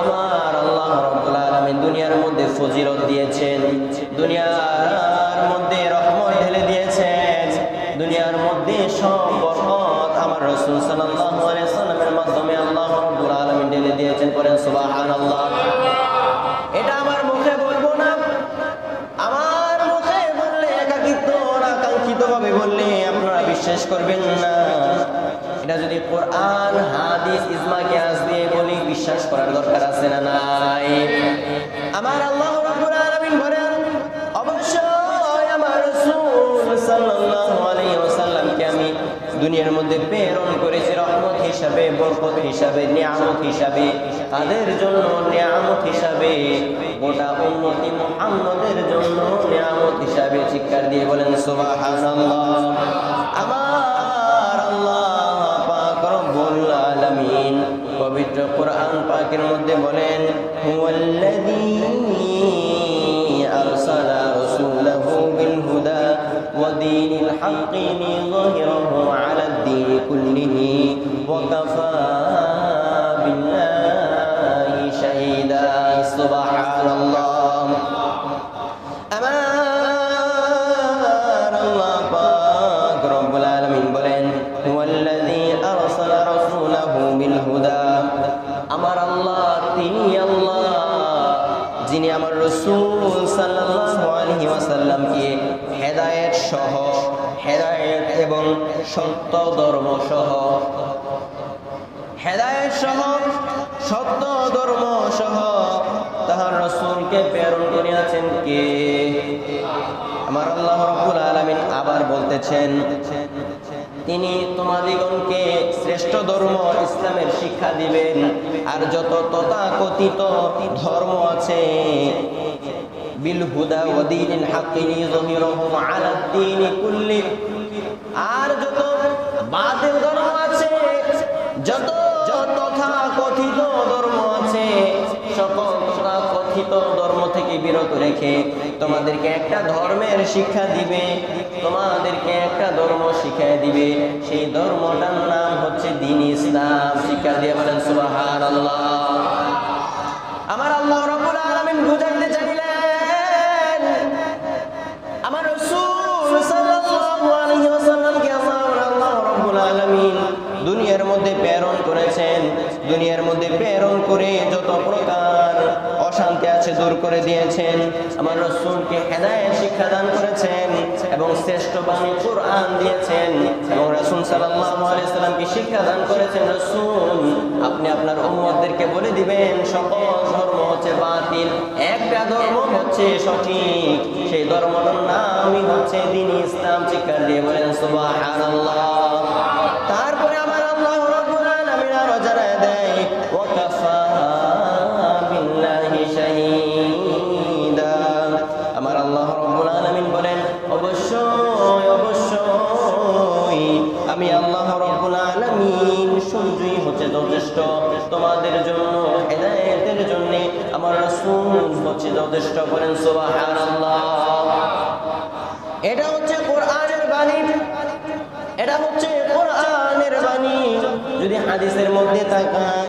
আমার আল্লাহ রাব্বুল দুনিয়ার মধ্যে ফজিলত দিয়েছেন, দুনিয়ার মধ্যে রহমত ঢেলে দিয়েছেন, দুনিয়ার মধ্যে সব বরকত আমার রাসূল সাল্লাল্লাহু আলাইহি ওয়াসাল্লামের মাধ্যমে আল্লাহ রাব্বুল ঢেলে দিয়েছেন করেন সুবহানাল্লাহ। এটা আমার মুখে বলব না, আমার মুখে বললে একাকিত্ব অনাকাঙ্ক্ষিত ভাবে বললে আপনারা বিশ্বাস করবেন না। এটা যদি কোরআন, হাদিস, ইজমা, কিয়াস দিয়ে বলি, বিশ্বাস করার দরকার আছে না নাই? আমার আল্লাহ রাব্বুল আলামিন বলেন, অবশ্যই আমার রাসূল সাল্লাল্লাহু আলাইহি ওয়াসাল্লামকে আমি দুনিয়ার মধ্যে প্রেরণ করেছি, রহমত হিসাবে, বরকত হিসাবে, নিয়ামত হিসাবে, তাদের জন্য নিয়ামত হিসাবে, গোটা উন্নতি মুহাম্মদের জন্য নিয়ামত হিসাবে চিৎকার দিয়ে বলেন, সুবহানাল্লাহ। বলেন হুয়াল্লাযী আরসালা রাসূলাহু বিল হুদা ওয়া দীনিল হাক্কি লিযহিরাহু আলাদ দীনি কুল্লিহি ওয়া কাফা বিল্লাহি তিনি আল্লাহ। যিনি আমার রাসূল ওয়াসাল্লামকে হেদায়েত সহ, হেদায়েত এবং সত্য ধর্ম সহ, হেদায়েত সহ, সত্য ধর্ম সহ তাহার রসুলকে প্রেরণ করিয়াছেন কে? আমার আল্লাহ রব্বুল আলামিন আবার বলতেছেন তিনি তোমাদিগণকে শ্রেষ্ঠ ধর্ম ইসলামের শিক্ষা দিবেন। আর যত তথাকথিত ধর্ম আছে আর যত বাতিল ধর্ম আছে, যত রেখে তোমাদেরকে একটা ধর্মের শিক্ষা দিবে, তোমাদেরকে একটা ধর্ম শিখাই দিবে। সেই ধর্মটার নাম হচ্ছে দিন ইসলাম। শিক্ষা দিয়ে বলেন, সুবহানাল্লাহ। আমার আল্লাহ রাব্বুল আলামিন বুঝাইতে চাইলেন, আমার আল্লাহ দুনিয়ার মধ্যে প্রেরণ করেছেন। দুনিয়ার মধ্যে প্রেরণ করে যত প্রকার অশান্তি আছে, দূর করে দিয়েছেন। আমার রসুলকে হেদায়েত শিক্ষা দান করেছেন এবং শ্রেষ্ঠ বাণী কোরআন দিয়েছেন এবং রাসূল সাল্লামকে শিক্ষা দান করেছেন। রাসূল, আপনি আপনার উম্মতদেরকে বলে দিবেন, সকল ধর্ম হচ্ছে বাতিল, একটা ধর্ম হচ্ছে সঠিক, সেই ধর্মটার নামই হচ্ছে দিন ইসলাম শিক্ষা দিয়ে বলেন তারপরে আমার আল্লাহ রাব্বুল আলামিন আরও জানায় দেয়, ওয়া আমার রাসূল মসজিদ যথেষ্ট বলেন সুবহানাল্লাহ। এটা হচ্ছে কোরআনের বাণী। এটা হচ্ছে কোরআনের বাণী। যদি হাদিসের মধ্যে থাকা